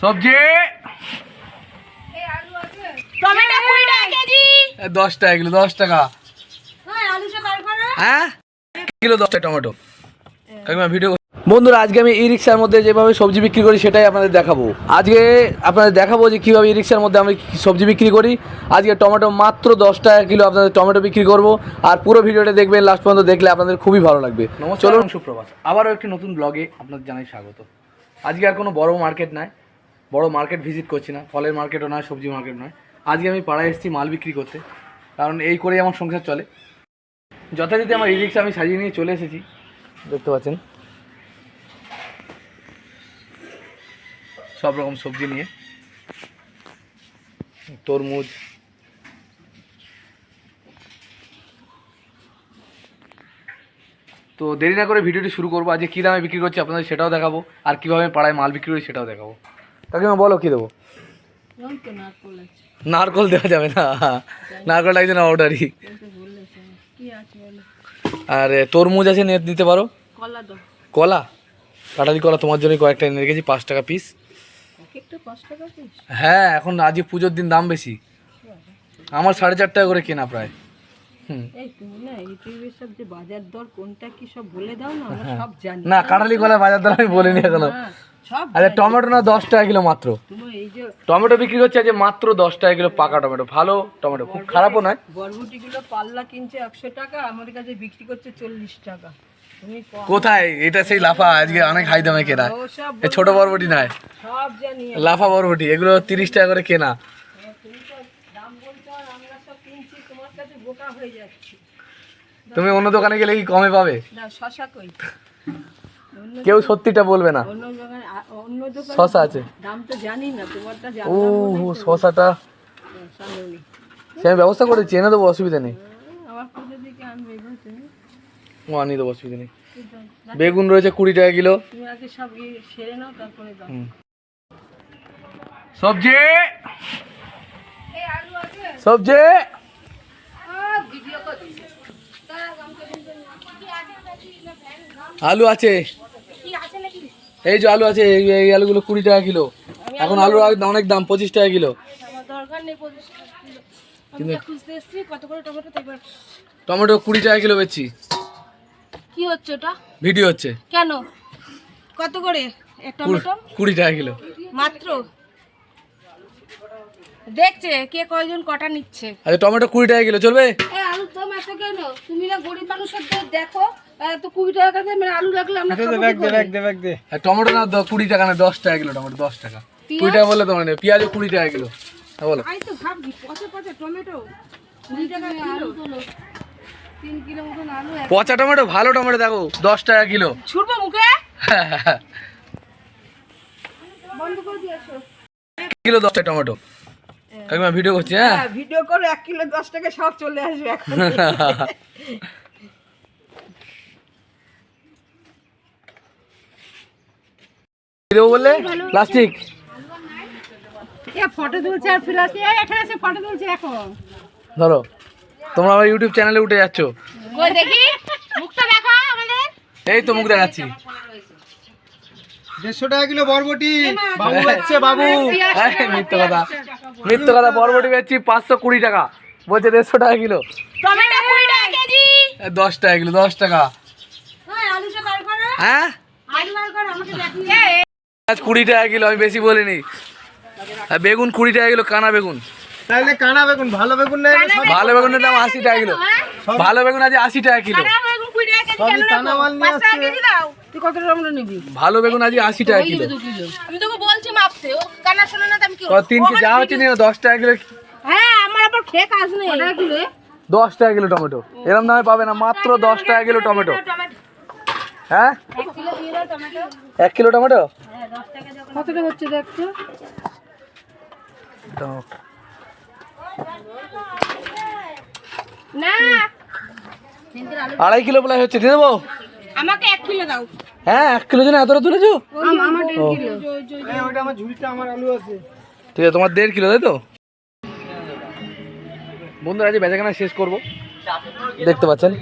সবজি? টমেটো কুড়ি টাকা কেজি। এ, দশ টাকা কিলো দশ টাকা। হ্যাঁ হ্যাঁ? কিলো দশ টাকা টমেটো। কাকিমা ভিডিও বন্ধুরা আজকে আমি ই রিক্সার মধ্যে যেভাবে সবজি বিক্রি করি সেটাই আপনাদের দেখাবো। আজকে আপনাদের দেখাবো যে কীভাবে ই রিক্সার মধ্যে আমি সবজি বিক্রি করি। আজকে টমেটো মাত্র দশ টাকা কিলো আপনাদের টমেটো বিক্রি করব। আর পুরো ভিডিওটা দেখবেন লাস্ট পর্যন্ত দেখলে আপনাদের খুবই ভালো লাগবে। চলুন। সুপ্রভাত। আবারও একটি নতুন ব্লগে আপনাদের জানাই স্বাগত। আজকে আর কোনো বড় মার্কেট নাই। বড় মার্কেট ভিজিট করছি না, ফলের মার্কেটও নয়, সবজি মার্কেট নয়। আজকে আমি পাড়ায় এসেছি মাল বিক্রি করতে, কারণ এই করেই আমার সংসার চলে। যথারীতি আমার ই রিক্সা আমি সাজিয়ে নিয়ে চলে এসেছি, দেখতে পাচ্ছেন। সব রকম সবজি নিয়ে, তরমুজ, তো দেরি না করে ভিডিওটি শুরু করব। আজকে কী দামে বিক্রি করছি আপনাদের সেটাও দেখাবো, আর কীভাবে পাড়ায় মাল বিক্রি করি সেটাও দেখাবো। কাকিমা বলো কী দেবো? নারকল দেওয়া যাবে না? নারকল লাগছে না অর্ডারই আর তরমুজ আছে নেট দিতে পারো? কলা দাও। কলা? কাটালি কলা তোমার জন্যই কয়েকটা এনে রেখেছি পাঁচ টাকা পিস হ্যাঁ এখন আজকে পুজোর দিন দাম বেশি। আমার সাড়ে চার টাকা করে কেনা প্রায়। না সব যে বাজার দর কোনটা কি সব বলে দাও না? আমরা সব জানি। না কাটালি কলা বাজার দর আমি বলিনি এখনও। হ্যাঁ, আচ্ছা টমেটো না দশ টাকা কিলো মাত্র। যে টমেটো বিক্রি হচ্ছে আজকে মাত্র দশ টাকা কিলো পাকা টমেটো ভালো টমেটো খুব খারাপও নয়। বরবটি গুলো পাল্লা কিনছে একশো টাকা আমাদের কাছে বিক্রি করছে চল্লিশ টাকা। কোথায়? এটা সেই লাফা আজকে অনেক হাই দামে কেনা। ছোট বরবটি। নয়। সব জানি লাফা বরবটি এগুলো তিরিশ টাকা করে কেনা। তুমি হয়ে যাচ্ছি। তুমি অন্য দোকানে গেলে কি কমে পাবে? না শশা কই? কেউ সত্যিটা বলবে না। শশা আছে। দাম তো জানি ও শশাটা। সে আমি ব্যবস্থা করেছি এনে দেবো অসুবিধা নেই। ও আনিয়ে দেবো অসুবিধা নেই। বেগুন রয়েছে কুড়ি টাকা কিলো। তুমি আগে সব ইয়ে সেরে নাও তারপরে দাও। হুম। সবজি! সবজি! আলু আছে। এই যে আলু আছে এই এই আলুগুলো কুড়ি টাকা কিলো। এখন আলুর অনেক দাম পঁচিশ টাকা কিলো। কিন্তু- টমেটো কুড়ি টাকা কিলো বেচছি। কি হচ্ছে ওটা? ভিডিও হচ্ছে। কেন? কত করে? টমেটো? কুড়ি টাকা কিলো। মাত্র? দেখছে কে কয়জন কটা নিচ্ছে। আচ্ছা টমেটো কুড়ি টাকা কিলো চলবে? এত কেন? তুমি না গরিব মানুষের দেখো এত কুড়ি টাকা দিয়ে মানে আলু আমরা করে? আর টমেটো না কুড়ি টাকা না দশ টাকা কিলো টমেটো দশ টাকা। কুড়ি টাকা বললে তোমার কুড়ি টাকা কিলো। হ্যাঁ বলো। আমি তো ভাবছি পচে পচে টমেটো কুড়ি টাকা আলু পচা টমেটো ভালো টমেটো দেখো দশ টাকা কিলো। ছুড়বো মুখে? কিলো দশটা টমেটো। কাকিমা ভিডিও করছি হ্যাঁ? ভিডিও করে এক কিলো দশ টাকা সব চলে আসবে এখন। দেবো বললে? প্লাস্টিক। ফটো তুলছে আর ফিরাসি এখানে এসে ফটো তুলছে এখন ধরো। তোমরা আমার ইউটিউব চ্যানেলে উঠে যাচ্ছ। কই দেখি? মুখটা দেখা আমাদের। এই তো মুখ দেখাচ্ছি। দেড়শো টাকা কিলো বরবটি। বাবু হচ্ছে বাবু। হ্যাঁ, মিথ্যে কথা। মিথ্যে কথা বরবটি বেচছি পাঁচশো কুড়ি টাকা। বলছে দেড়শো টাকা কিলো। টমেটো কুড়ি টাকা কেজি। এ, দশ টাকা কিলো দশ টাকা। হ্যাঁ হ্যাঁ? আলু বার করো আমাকে দেখি আজ কুড়ি টাকা কিলো আমি বেশি বলিনি। আর বেগুন কুড়ি টাকা কিলো কানা বেগুন। তাহলে কানা বেগুন ভালো বেগুন নেই ভালো বেগুনের দাম আশি টাকা কিলো। ভালো বেগুন আছে আশি টাকা কিলো। বেগুন কুড়ি টাকা কেজি সবই কানা মাল নিয়ে আসছে। দাও। তুই কত টমেটো নিবি? ভালো বেগুন আছে আশি টাকা কিলো। বলছি মাপতে ও কানা শোনো না আমি কি তো তিন কেজি যা হচ্ছে নিও দশ টাকা কিলো হ্যাঁ আমার আবার খেয়ে কাজ নেই। কত কিলো? দশ টাকা কিলো টমেটো। এরম দামে পাবে না মাত্র দশ টাকা কিলো টমেটো। হ্যাঁ? এক কিলো দিয়ে দাও টমেটো। এক কিলো টমেটো? কতটা হচ্ছে দেখছ? না। আড়াই কিলো প্রায় হচ্ছে দিয়ে দেবো? আমাকে এক কিলো দাও। হ্যাঁ এক কিলো জন্য এতটা তুলেছো? ও। কিলো। ওটা আমার ঝুড়িটা আমার আলু আছে। ঠিক আছে তোমার দেড় কিলো তাই তো? বন্ধুরা আজ বেচাকেনা শেষ করব। দেখতে পাচ্ছেন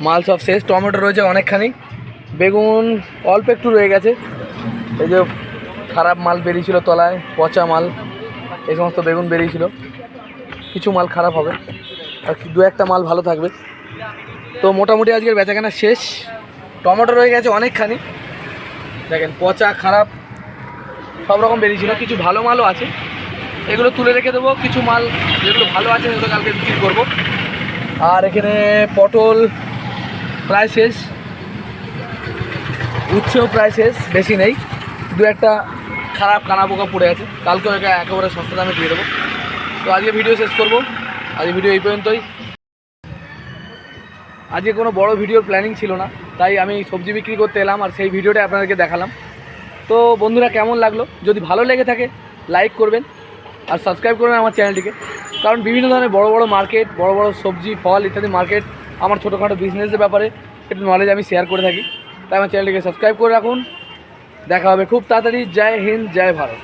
মাল সব শেষ টমেটো রয়েছে অনেকখানি। বেগুন অল্প একটু রয়ে গেছে। এই যে খারাপ মাল বেরিয়েছিল তলায় পচা মাল এই সমস্ত বেগুন বেরিয়েছিল। কিছু মাল খারাপ হবে। আর দু একটা মাল ভালো থাকবে। তো মোটামুটি আজকের বেচাকেনা শেষ। টমেটো রয়ে গেছে অনেকখানি। দেখেন, পচা, খারাপ, সব রকম বেরিয়েছিল কিছু ভালো মালও আছে। এগুলো তুলে রেখে দেবো। কিছু মাল যেগুলো ভালো আছে, সেগুলো কালকে বিক্রি করব। আর এখানে পটল প্রায় শেষ। উচ্ছেও প্রায় শেষ, বেশি নেই। দু একটা খারাপ কানা পোকা পড়ে আছে। কালকে ওকে একেবারে সস্তা দামে দিয়ে দেবো। তো আজকে ভিডিও শেষ করব। আজকে ভিডিও এই পর্যন্তই। আজকে কোনো বড় ভিডিওর প্ল্যানিং ছিল না। তাই আমি সবজি বিক্রি করতে এলাম আর সেই ভিডিওটা আপনাদেরকে দেখালাম। তো বন্ধুরা, কেমন লাগল? যদি ভালো লেগে থাকে লাইক করবেন আর সাবস্ক্রাইব করবেন আমার চ্যানেলটিকে কারণ বিভিন্ন ধরনের বড় বড় মার্কেট বড় বড় সবজি, ফল ইত্যাদি মার্কেট আমার ছোটোখাটো বিজনেসের ব্যাপারে একটু নলেজ আমি শেয়ার করে থাকি। তাই আমার চ্যানেলটিকে সাবস্ক্রাইব করে রাখুন। দেখা হবে খুব তাড়াতাড়ি। জয় হিন্দ, জয় ভারত।